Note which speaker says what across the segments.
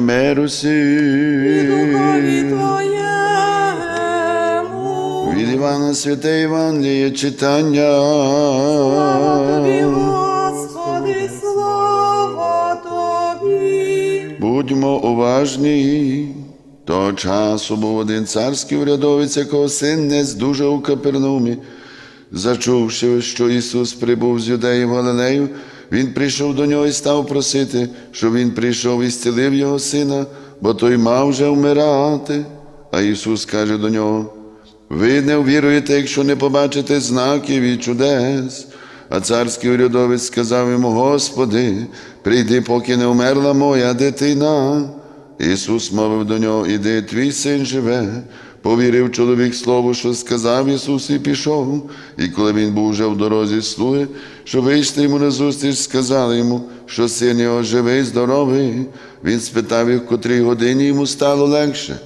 Speaker 1: Миру
Speaker 2: і духові Твоєму.
Speaker 1: Від Івана Святе Євангеліє читання.
Speaker 2: Слава Тобі, Господи, слава Тобі.
Speaker 1: Будьмо уважні. Того часу був один царський урядовець, якого син не здужав у Капернаумі. Зачувши, що Ісус прибув з Юдеї в Галилею, Він прийшов до нього і став просити, щоб він прийшов і зцілив його сина, бо той мав вже вмирати. А Ісус каже до нього: Ви не ввіруєте, якщо не побачите знаків і чудес. А царський урядовець сказав йому: Господи, прийди, поки не вмерла моя дитина. Ісус мовив до нього: Іди, твій син живе. Повірив чоловік слову, що сказав Ісус, і пішов. І коли він був вже в дорозі слуги, що вийшли йому назустріч, сказали йому, що син його живий, здоровий. Він спитав їх, в котрій годині йому стало легше.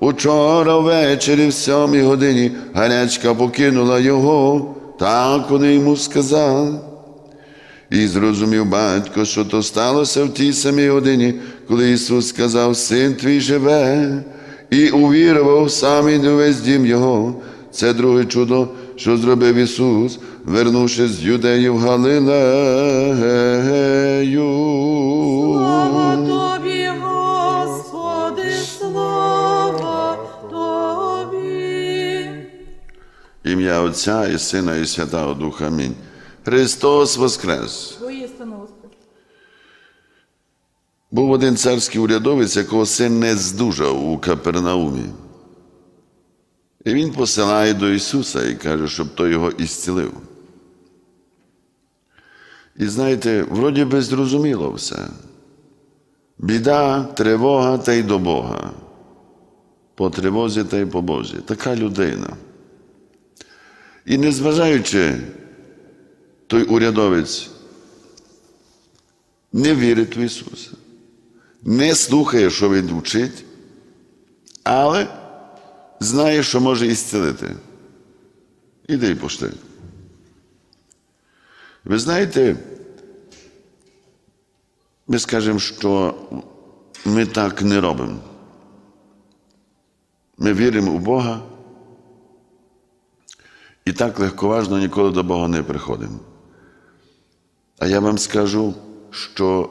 Speaker 1: Учора ввечері, в сьомій годині, гарячка покинула його, так вони йому сказали. І зрозумів батько, що то сталося в тій самій годині, коли Ісус сказав, Син твій живе, і увірував сам і увесь дім Його. Це друге чудо, що зробив Ісус, вернувшись з юдеї в Галилею.
Speaker 2: Слава Тобі, Господи, слава Тобі.
Speaker 1: Ім'я Отця і Сина, і Святого Духа. Амінь. Христос Воскрес!
Speaker 2: Воістину, Господи.
Speaker 1: Був один царський урядовець, якого син не здужав у Капернаумі. І він посилає до Ісуса і каже, щоб той його ісцілив. І знаєте, вроді би зрозуміло все. Біда, тривога та й до Бога. По тривозі та й по Божі. Така людина. І незважаючи, той урядовець не вірить в Ісуса не слухає, що він вчить, але знає, що може ісцілити. Іди й пошти. Ви знаєте, ми скажемо, що ми так не робимо. Ми віримо у Бога і так легковажно ніколи до Бога не приходимо. А я вам скажу, що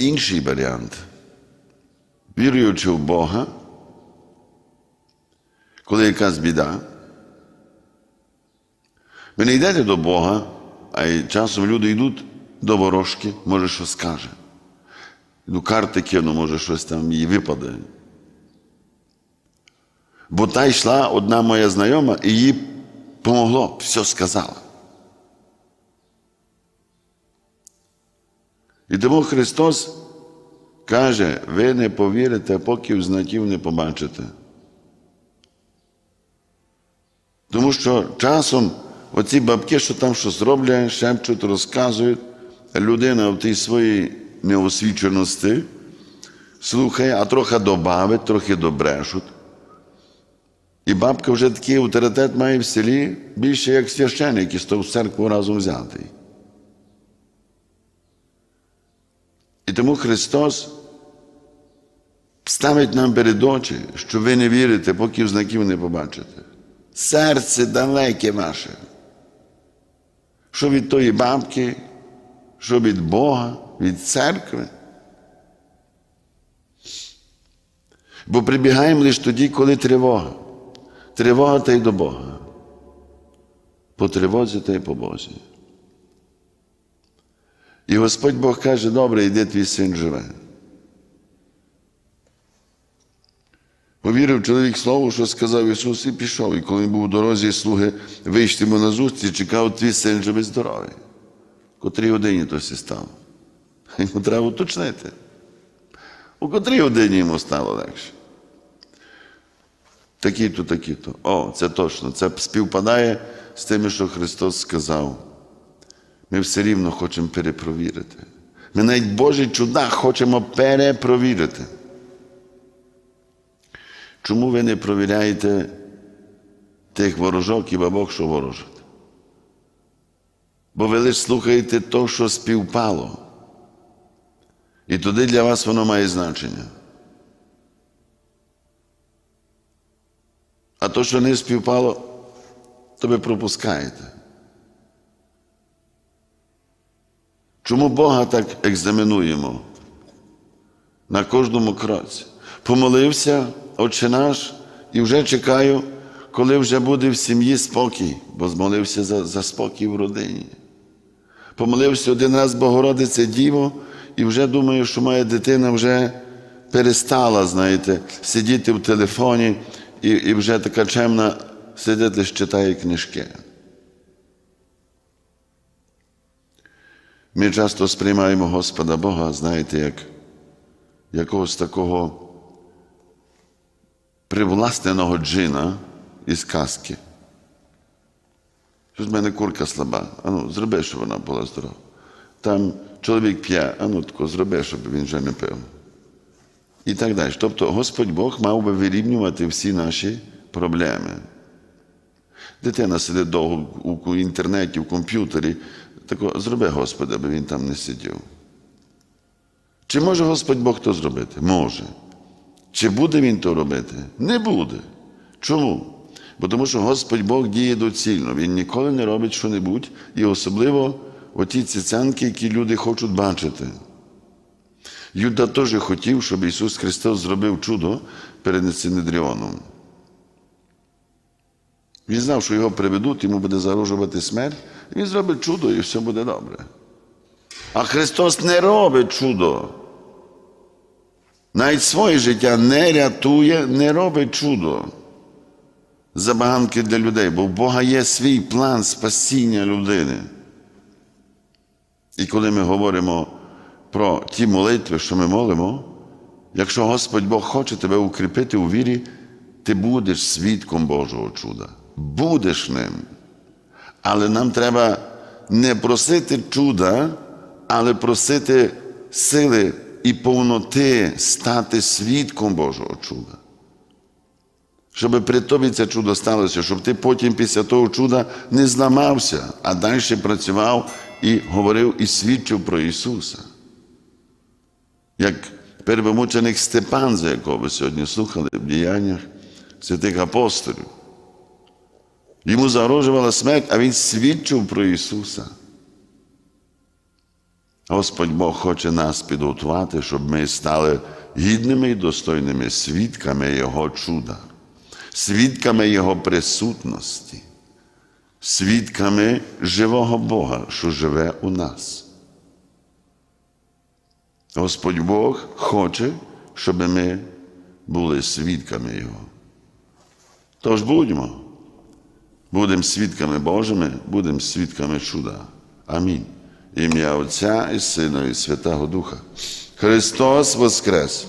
Speaker 1: інший варіант. Віруючи в Бога, коли якась біда, ви не йдете до Бога, а часом люди йдуть до ворожки, може, що скаже. Ну, карти кину, може, щось там їй випаде. Бо та йшла одна моя знайома, і їй помогло, все сказала. І тому Христос каже, ви не повірите, поки знаків не побачите. Тому що часом оці бабки, що там щось роблять, шепчуть, розказують, людина в тій своїй неосвіченості слухає, а трохи добавить, трохи добрешуть. І бабка вже такий авторитет має в селі більше як священик, із того в церкву разом взятий. І тому Христос ставить нам перед очі, що ви не вірите, поки знаків не побачите. Серце далеке ваше. Що від тої бабки, що від Бога, від церкви. Бо прибігаємо лише тоді, коли тривога. Тривога та й до Бога. По тривозі та й по Бозі. І Господь Бог каже, добре, йде твій син живе. Повірив чоловік слову, що сказав Ісус, і пішов. І коли він був у дорозі, слуги вийшли йому на зустріч, чекав, твій син живий здоровий. Котрій годині то сі став. Йому треба уточнити. У котрій годині йому стало легше. Такі-то, такі-то. О, це точно. Це співпадає з тим, що Христос сказав. Ми все рівно хочемо перепровірити. Ми навіть Божі чуда хочемо перепровірити. Чому ви не провіряєте тих ворожок і бабок, що ворожать? Бо ви лише слухаєте то, що співпало. І тоді для вас воно має значення. А то, що не співпало, то ви пропускаєте. Чому Бога так екзаменуємо? На кожному кроці. Помолився, Отче наш, і вже чекаю, коли вже буде в сім'ї спокій, бо змолився за, за спокій в родині. Помолився один раз Богородице Діво, і вже думаю, що моя дитина вже перестала, знаєте, сидіти в телефоні і, і вже така чемна сидить, читає книжки. Ми часто сприймаємо Господа Бога, знаєте, як якогось такого привласненого джина із казки. Щось в мене курка слаба. Ану, зроби, щоб вона була здорова. Там чоловік п'є, ану тако зроби, щоб він вже не пив. І так далі. Тобто Господь Бог мав би вирівнювати всі наші проблеми. Дитина сидить довго у інтернеті, в комп'ютері. Тако, зроби, Господи, аби він там не сидів. Чи може Господь Бог то зробити? Може. Чи буде він то робити? Не буде. Чому? Бо тому що Господь Бог діє доцільно. Він ніколи не робить що-небудь, і особливо оті цицянки, які люди хочуть бачити. Юда теж хотів, щоб Ісус Христос зробив чудо перед Синедріоном. Він знав, що його приведуть, йому буде загрожувати смерть, він зробить чудо, і все буде добре. А Христос не робить чудо. Навіть своє життя не рятує, не робить чудо. Забаганки для людей, бо в Бога є свій план спасіння людини. І коли ми говоримо про ті молитви, що ми молимо, якщо Господь Бог хоче тебе укріпити у вірі, ти будеш свідком Божого чуда. Будеш ним. Але нам треба не просити чуда, але просити сили і повноти стати свідком Божого чуда. Щоб при тобі це чудо сталося, щоб ти потім після того чуда не зламався, а далі працював і говорив і свідчив про Ісуса. Як первомученик Степан, за якого ви сьогодні слухали в діяннях святих апостолів. Йому загрожувала смерть, а він свідчив про Ісуса. Господь Бог хоче нас підготувати, щоб ми стали гідними і достойними свідками Його чуда, свідками Його присутності, свідками живого Бога, що живе у нас. Господь Бог хоче, щоб ми були свідками Його. Тож будьмо. Будемо свідками Божими, будемо свідками чуда. Амінь. Ім'я Отця і Сина, і Святого Духа. Христос Воскрес!